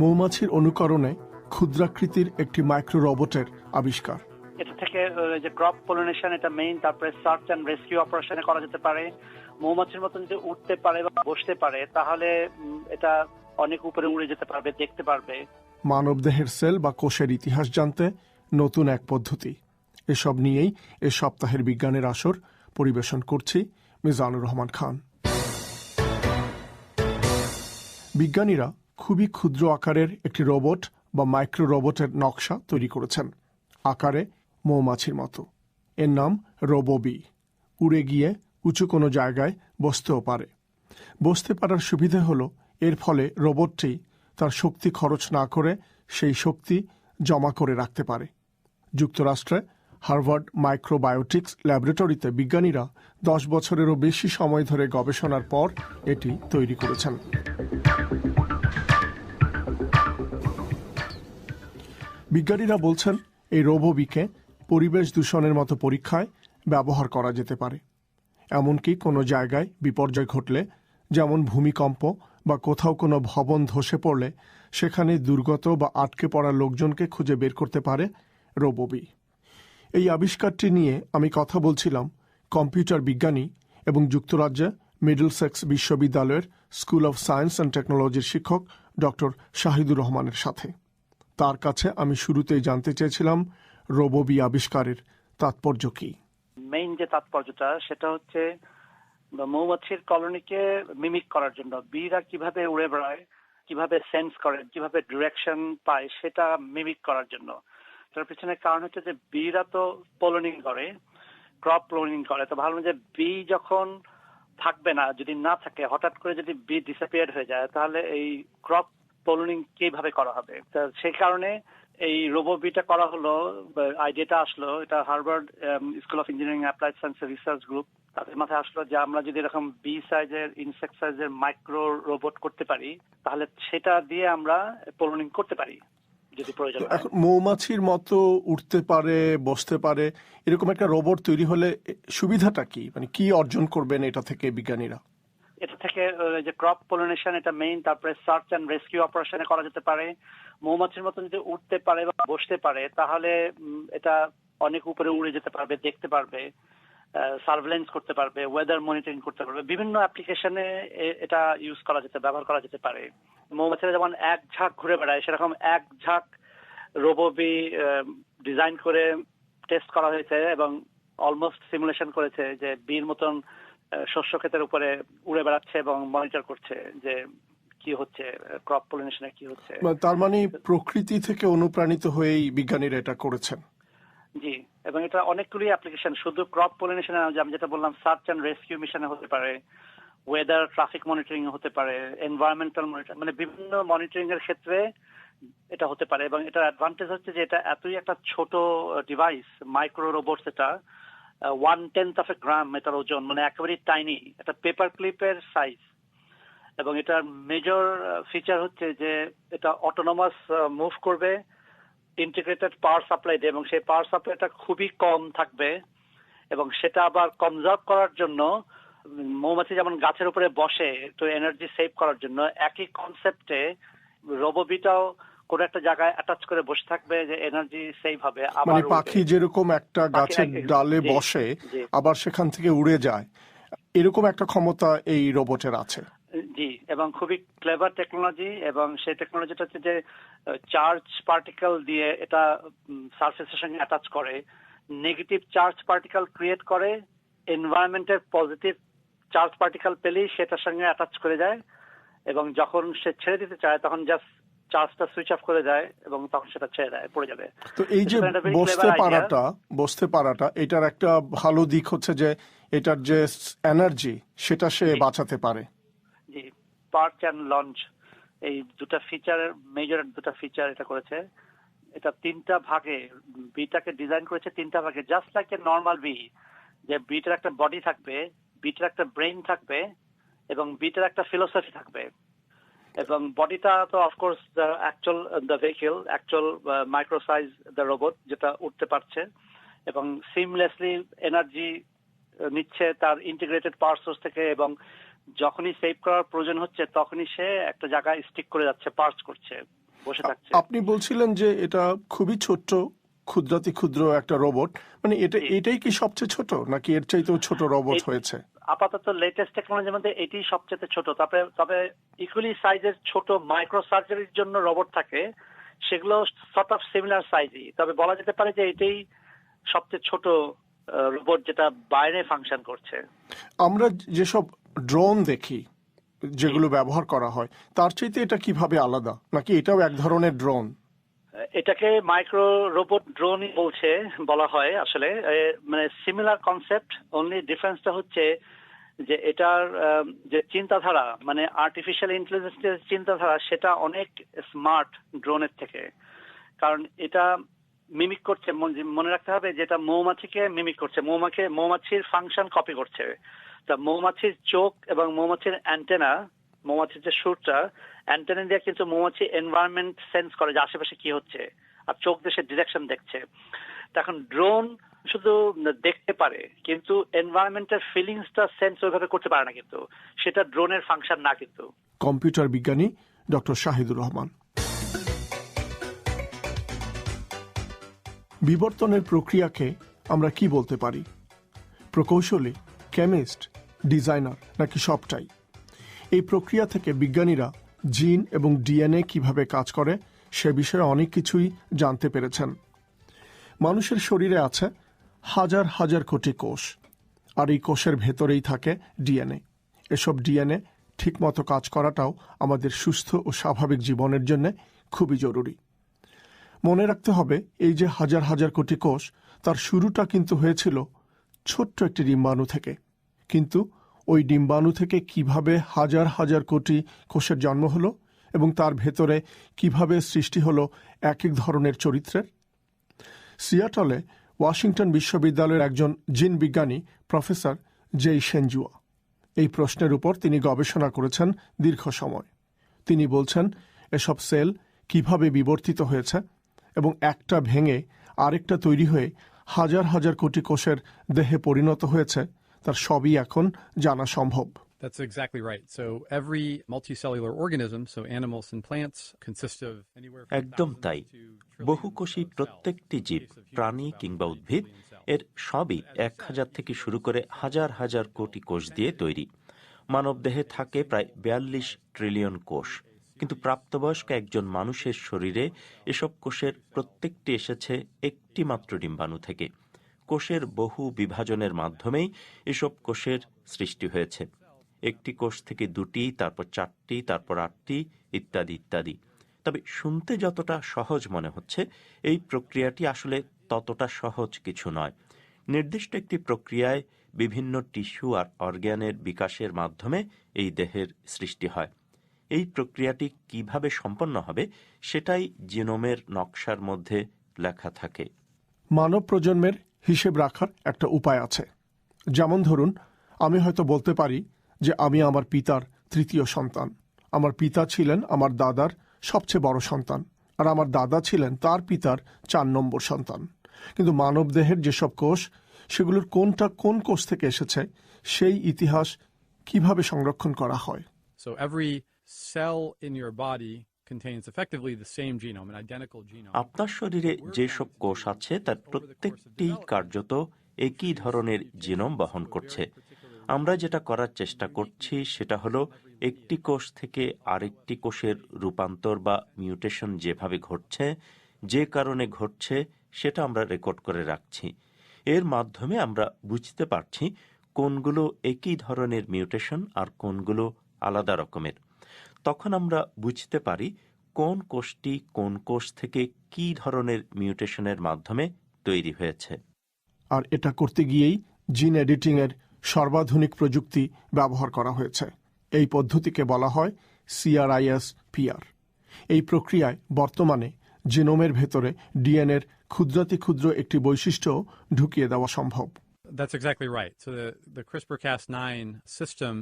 মৌমাছির অনুকরণে ক্ষুদ্রাকৃতির একটি মাইক্রো রোবটের আবিষ্কার। এটা থেকে যে ক্রপ পলিনেশন এটা মেইন তারপরে সার্চ অ্যান্ড রেস্কিউ অপারেশনে করা যেতে পারে। মৌমাছির মতন যদি উঠতে পারে বা বসতে পারে তাহলে এটা অনেক উপরে উড়ে যেতে পারবে দেখতে পারবে। মানবদেহের সেল বা কোষের ইতিহাস জানতে নতুন এক পদ্ধতি। এসব নিয়েই এ সপ্তাহের বিজ্ঞানের আসর পরিবেশন করছি মিজানুর রহমান খান। বিজ্ঞানীরা খুবই ক্ষুদ্র আকারের একটি রোবট বা মাইক্রো রোবটের নকশা তৈরি করেছেন, আকারে মৌমাছির মতো। এর নাম রোবোবি। উড়ে গিয়ে উঁচু কোনো জায়গায় বসতেও পারে। বসতে পারার সুবিধে হলো, এর ফলে রোবটটি তার শক্তি খরচ না করে সেই শক্তি জমা করে রাখতে পারে। যুক্তরাষ্ট্রে হার্ভার্ড মাইক্রোবায়োটিক্স ল্যাবরেটরিতে বিজ্ঞানীরা দশ বছরেরও বেশি সময় ধরে গবেষণার পর এটি তৈরি করেছেন। বিজ্ঞানীরা বলছেন, এই রোবোবিকে পরিবেশ দূষণের মতো পরীক্ষায় ব্যবহার করা যেতে পারে। এমনকি কোনো জায়গায় বিপর্যয় ঘটলে, যেমন ভূমিকম্প বা কোথাও কোনো ভবন ধসে পড়লে, সেখানে দুর্গত বা আটকে পড়া লোকজনকে খুঁজে বের করতে পারে রোবোবি। এই আবিষ্কারটি নিয়ে আমি কথা বলছিলাম কম্পিউটার বিজ্ঞানী এবং যুক্তরাজ্যে মিডলসেক্স বিশ্ববিদ্যালয়ের স্কুল অফ সায়েন্স অ্যান্ড টেকনোলজির শিক্ষক ডক্টর শাহিদুর রহমানের সাথে। তার কাছে আমি শুরুতেই জানতে চেয়েছিলাম রোবোবি আবিষ্কারের তাৎপর্য কী। মেইন যে তাৎপর্যটা, সেটা হচ্ছে মৌমাছির কলোনিকে মিমিক করার জন্য বীরা কীভাবে উড়ে বেড়ায়, কীভাবে সেন্স করে, কীভাবে ডিরেকশন পায়, সেটা মিমিক করার জন্য। তার পিছনে কারণ হচ্ছে যে বীরা তো পলনিং করে ক্রপ পলনিং করে, তো ভাবলাম যে বি যখন থাকবে না, যদি না থাকে, হঠাৎ করে যদি বি ডিসঅ্যাপিয়ার হয়ে যায়, তাহলে এই ক্রপ পলনিং কীভাবে করা হবে? সেই কারণে এই রোবোবিটা করা হলো আইডিয়াটা আসলো, এটা Harvard school of engineering applied science research group. তাদের মাথায় আসলো যে আমরা যদি এরকম বি সাইজের ইনসেক্ট সাইজের মাইক্রো রোবট করতে পারি, তাহলে সেটা দিয়ে আমরা পলনিং করতে পারি, যদি প্রয়োজন মৌমাছির মতো উঠতে পারে, বসতে পারে, এরকম একটা রোবট তৈরি হলে সুবিধাটা কি? মানে কি অর্জন করবেন এটা থেকে বিজ্ঞানীরা? এটা থেকে যে ক্রপ পলিনেশন এটা মেইন তারপরে সার্চ অ্যান্ড রেস্কিউ অপারেশনে করা যেতে পারে। মৌমাছির মতন যদি উঠতে পারে বা বসতে পারে, তাহলে এটা অনেক উপরে উড়ে যেতে পারবে, দেখতে পারবে সার্ভেলেন্স করতে পারবে ওয়েদার মনিটরিং করতে পারবে। বিভিন্ন অ্যাপ্লিকেশনে এটা ইউজ করা যেতে, ব্যবহার করা যেতে পারে। মৌমাছিরা যেমন এক ঝাঁক ঘুরে বেড়ায়, সেরকম এক ঝাঁক রোবোবি ডিজাইন করে টেস্ট করা হয়েছে এবং অলমোস্ট সিমুলেশন করেছে যে বীর মতন শস্য ক্ষেতের উপরে উড়ে বেড়াচ্ছে এবং মনিটর করছে যে কি হচ্ছে ক্রপ পলিনেশনে কি হচ্ছে। তার মানে প্রকৃতি থেকে অনুপ্রাণিত হয়েই বিজ্ঞানীরা এটা করেছেন। জি এবং এটা অনেকগুলি অ্যাপ্লিকেশন শুধু ক্রপ পলিনেশনে আমি যেটা বললাম সার্চ অ্যান্ড রেস্কিউ মিশনে হতে পারে ওয়েদার ট্রাফিক মনিটরিং হতে পারে এনভায়রনমেন্টাল মনিটরিং মানে বিভিন্ন মনিটরিং এর ক্ষেত্রে এটা হতে পারে। এবং এটা অ্যাডভান্টেজ হচ্ছে যে এটা এতই একটা ছোট ডিভাইস মাইক্রো রোবটস এটা one tenth of a gram এটার ওজন মানে একেবারেই টাইনি এটা পেপার ক্লিপের সাইজ এবং এটার মেজর ফিচার হচ্ছে যে এটা অটোনোমাস মুভ করবে ইন্টিগ্রেটেড পাওয়ার সাপ্লাই দেয় এবং সেই পাওয়ার সাপ্লাইটা খুবই কম থাকবে। এবং সেটা আবার কনজার্ভ করার জন্য মৌমাছি যেমন গাছের উপরে বসে তো এনার্জি সেভ করার জন্য, একই কনসেপ্টে রোবোবিটাও কোনো একটা জায়গায় অ্যাটাচ করে বসে থাকবে যে এনার্জি সেভ হবে আবার মানে পাখি যেরকম একটা গাছের ডালে বসে আবার সেখান থেকে উড়ে যায় এরকম একটা ক্ষমতা এই রোবটের আছে। জি এবং খুবই ক্লেভার টেকনোলজি এবং সেই টেকনোলজিটা হচ্ছে যে চার্জ পার্টিকেল দিয়ে এটা সারফেসের সঙ্গে অ্যাটাচ করে নেগেটিভ চার্জ পার্টিকেল ক্রিয়েট করে এনভায়রনমেন্টের পজিটিভ চার্জ পার্টিকেল পেলেই সেটার সঙ্গে অ্যাটাচ করে যায় এবং যখন সে ছেড়ে দিতে চায় তখন জাস্ট চার্জটা সুইচ অফ করে যায় এবং তখন সেটা ছেড়ে দেয় পড়ে যাবে। তো এই যে বসতে পারাটা বসতে পারাটা এটার একটা ভালো দিক হচ্ছে যে এটার যে এনার্জি সেটা সে বাঁচাতে পারে। জি পার্ক অ্যান্ড লঞ্চ এই দুটা ফিচার মেজর দুটা ফিচার এটা করেছে। এটা তিনটা ভাগে বিটাকে ডিজাইন করেছে তিনটা ভাগে just like a normal bee যে বিটার একটা বডি থাকবে বিটার একটা ব্রেন থাকবে এবং বিটার একটা ফিলোসফি থাকবে। এবং বডিটা তো of course the actual the vehicle actual micro size the robot যেটা উঠতে পারছে এবং সিমলেসলি এনার্জি নিচ্ছে তার ইন্টিগ্রেটেড পাওয়ার সোর্স থেকে এবং যখনই সেভ করার প্রয়োজন হচ্ছে তখনই সে একটা জায়গায় স্টিক করে যাচ্ছে পার্চ করছে বসে থাকছে। আপনি বলছিলেন যে এটা খুবই ছোট্ট ক্ষুদ্রাতি ক্ষুদ্র একটা রোবট মানে এটা এটাই কি সবচেয়ে ছোট নাকি এর চাইতেও ছোট রোবট হয়েছে? আপাতত লেটেস্ট টেকনোলজির মধ্যে এটি সবচেয়ে ছোট। তবে তবে ইকুয়ালি সাইজের ছোট মাইক্রো সার্জারির জন্য রোবট থাকে, সেগুলো সর্ট অফ সিমিলার সাইজই তবে বলা যেতে পারে যে এটাই সবচেয়ে ছোট রোবট যেটা বাইরে ফাংশন করছে। আমরা যেসব ড্রোন দেখি, যেগুলো ব্যবহার করা হয়, তার চাইতে এটা কীভাবে আলাদা? নাকি এটাও এক ধরনের ড্রোন এটাকে মাইক্রো রোবট ড্রোনই বলছে, বলা হয় আসলে। মানে সিমিলার কনসেপ্ট অনলি ডিফারেন্সটা হচ্ছে যে এটার যে চিন্তাধারা মানে আর্টিফিশিয়াল ইন্টেলিজেন্সের চিন্তাধারা, সেটা অনেক স্মার্ট ড্রোনের থেকে। কারণ এটা মিমিক করছে, মন- রাখতে হবে যেটা মৌমাছিকে মিমিক করছে। মৌমাছি মৌমাছির ফাংশন কপি করছে। তা মৌমাছির চোখ এবং মৌমাছির অ্যান্টেনা মৌমাছির যে সুরটা, অ্যান্টেনা দিয়ে কিন্তু মৌমাছি এনভায়রনমেন্ট সেন্স করে যে আশেপাশে কি হচ্ছে, আর চোখ সে ডিরেকশন দেখছে। এখন ড্রোন শুধু দেখতে পারে, কিন্তু এনভায়রনমেন্টের ফিলিংসটা সেন্স ওইভাবে করতে পারে না কিন্তু। সেটা ড্রোনের ফাংশন না কিন্তু। কম্পিউটার বিজ্ঞানী ডক্টর শাহিদুর রহমান। বিবর্তনের প্রক্রিয়াকে আমরা কি বলতে পারি? প্রকৌশলী, কেমিস্ট, ডিজাইনার, নাকি সবটাই? এই প্রক্রিয়া থেকে বিজ্ঞানীরা জিন এবং ডিএনএ কীভাবে কাজ করে সে বিষয়ে অনেক কিছুই জানতে পেরেছেন। মানুষের শরীরে আছে হাজার হাজার কোটি কোষ, আর এই কোষের ভেতরেই থাকে ডিএনএ। এসব ডিএনএ ঠিকমতো কাজ করাটাও আমাদের সুস্থ ও স্বাভাবিক জীবনের জন্য খুবই জরুরি। মনে রাখতে হবে, এই যে হাজার হাজার কোটি কোষ, তার শুরুটা কিন্তু হয়েছিল ছোট্ট একটি ডিম্বাণু থেকে। কিন্তু ওই ডিম্বাণু থেকে কীভাবে হাজার হাজার কোটি কোষের জন্ম হলো এবং তার ভেতরে কীভাবে সৃষ্টি হলো এক এক ধরনের চরিত্রের? সিয়াটলে ওয়াশিংটন বিশ্ববিদ্যালয়ের একজন জিন বিজ্ঞানী, প্রফেসর জেই সেনজুয়া। এই প্রশ্নের উপর তিনি গবেষণা করেছেন দীর্ঘ সময়। তিনি বলছেন, এসব সেল কীভাবে বিবর্তিত হয়েছে এবং একটা ভেঙে আরেকটা তৈরি হয়ে হাজার হাজার কোটি কোষের দেহে পরিণত হয়েছে তার সবই এখন জানা সম্ভব That's exactly right. So every multicellular organism, so animals and plants, consist of anywhere from একদম thousands তাই to trillions বহুকোষী of cells. প্রত্যেকটি জীব প্রাণী কিংবা উদ্ভিদ. এর সবই এক হাজার থেকে শুরু করে হাজার হাজার কোটি কোষ দিয়ে তৈরি মানবদেহে থাকে প্রায় বিয়াল্লিশ ট্রিলিয়ন কোষ কিন্তু প্রাপ্তবয়স্ক একজন মানুষের শরীরে এসব কোষের প্রত্যেকটি এসেছে একটি মাত্র ডিম্বাণু থেকে কোষের বহু বিভাজনের মাধ্যমেই এসব কোষের সৃষ্টি হয়েছে। একটি কোষ থেকে দুটি, তারপর চারটি, তারপর আটটি, ইত্যাদি ইত্যাদি। তবে শুনতে যতটা সহজ মনে হচ্ছে, এই প্রক্রিয়াটি আসলে ততটা সহজ কিছু নয়। নির্দিষ্ট একটি প্রক্রিয়ায় বিভিন্ন টিস্যু আর অর্গ্যানের বিকাশের মাধ্যমে এই দেহের সৃষ্টি হয়। এই প্রক্রিয়াটি কীভাবে সম্পন্ন হবে, সেটাই জিনোমের নকশার মধ্যে লেখা থাকে। মানব প্রজন্মের হিসেব রাখার একটা উপায় আছে। যেমন ধরুন, আমি হয়তো বলতে পারি যে আমি আমার পিতার তৃতীয় সন্তান। আমার পিতা ছিলেন আমার দাদার সবচেয়ে বড় সন্তান আর আমার দাদা ছিলেন তার পিতার চার নম্বর সন্তান। কিন্তু মানবদেহের যেসব কোষ, সেগুলোর কোনটা কোন কোষ থেকে এসেছে, সেই ইতিহাস কীভাবে সংরক্ষণ করা হয়? So every cell in আপনার শরীরে যেসব কোষ আছে, তার প্রত্যেকটি কার্যত একই ধরনের জিনোম বহন করছে। আমরা যেটা করার চেষ্টা করছি, সেটা হলো একটি কোষ থেকে আরেকটি কোষের রূপান্তর বা মিউটেশন যেভাবে ঘটছে, যে কারণে ঘটছে, সেটা আমরা রেকর্ড করে রাখছি। এর মাধ্যমে আমরা বুঝতে পারছি কোনগুলো একই ধরনের মিউটেশন আর কোনগুলো আলাদা রকমের। তখন আমরা বুঝতে পারি কোন কোষটি কোন কোষ থেকে কী ধরনের মিউটেশনের মাধ্যমে তৈরি হয়েছে। আর এটা করতে গিয়েই জিন এডিটিং এর সর্বাধুনিক প্রযুক্তি ব্যবহার করা হয়েছে। এই পদ্ধতিকে বলা হয় সিআরআইএস পিআর এই প্রক্রিয়ায় বর্তমানে জিনোমের ভেতরে ডিএনএর ক্ষুদ্রাতি ক্ষুদ্র একটি বৈশিষ্ট্য ঢুকিয়ে দেওয়া সম্ভব। That's exactly right. So the, the CRISPR Cas9 system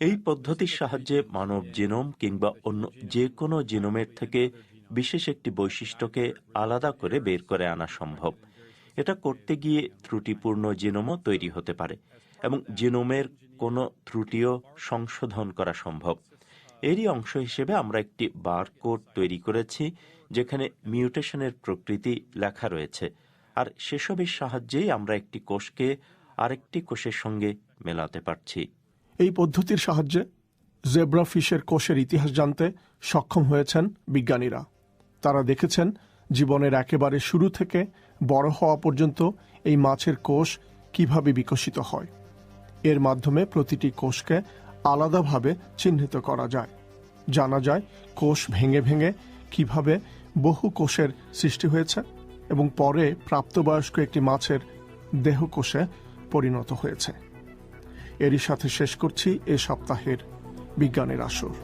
এই পদ্ধতির সাহায্যে মানব জিনোম কিংবা অন্য যে কোনো জিনোমের থেকে বিশেষ একটি বৈশিষ্ট্যকে আলাদা করে বের করে আনা সম্ভব। এটা করতে গিয়ে ত্রুটিপূর্ণ জিনোমও তৈরি হতে পারে এবং জিনোমের কোনো ত্রুটিও সংশোধন করা সম্ভব। এরই অংশ হিসেবে আমরা একটি বারকোড তৈরি করেছি যেখানে মিউটেশনের প্রকৃতি লেখা রয়েছে। আর সেসবের সাহায্যেই আমরা একটি কোষকে আরেকটি কোষের সঙ্গে মেলাতে পারছি। এই পদ্ধতির সাহায্যে জেব্রা ফিশের কোষের ইতিহাস জানতে সক্ষম হয়েছেন বিজ্ঞানীরা। তারা দেখেছেন জীবনের একেবারে শুরু থেকে বড় হওয়া পর্যন্ত এই মাছের কোষ কীভাবে বিকশিত হয়। এর মাধ্যমে প্রতিটি কোষকে আলাদাভাবে চিহ্নিত করা যায়। জানা যায় কোষ ভেঙে ভেঙে কীভাবে বহু কোষের সৃষ্টি হয়েছে এবং পরে প্রাপ্তবয়স্ক একটি মাছের দেহকোষে পরিণত হয়েছে। এরই সাথে শেষ করছি এ সপ্তাহের বিজ্ঞানের আসর।